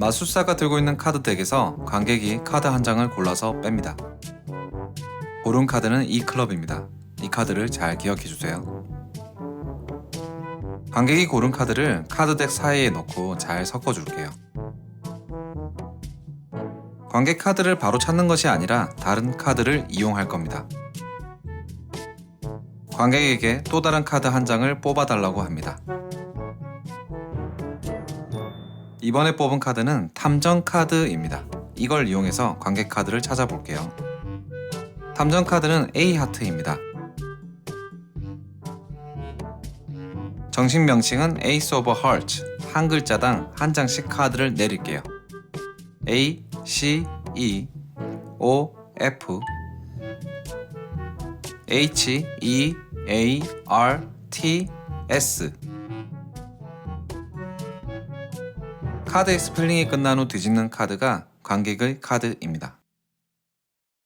마술사가 들고 있는 카드 덱에서 관객이 카드 한 장을 골라서 뺍니다. 고른 카드는 이 클럽입니다. 이 카드를 잘 기억해 주세요. 관객이 고른 카드를 카드 덱 사이에 넣고 잘 섞어 줄게요. 관객 카드를 바로 찾는 것이 아니라 다른 카드를 이용할 겁니다. 관객에게 또 다른 카드 한 장을 뽑아달라고 합니다. 이번에 뽑은 카드는 탐정 카드입니다. 이걸 이용해서 관객 카드를 찾아볼게요. 탐정 카드는 A 하트입니다. 정식 명칭은 Ace of Hearts. 한 글자당 한 장씩 카드를 내릴게요. A, C, E, O, F, H, E, A, R, T, S. 카드의 스펠링이 끝난 후 뒤집는 카드가 관객의 카드입니다.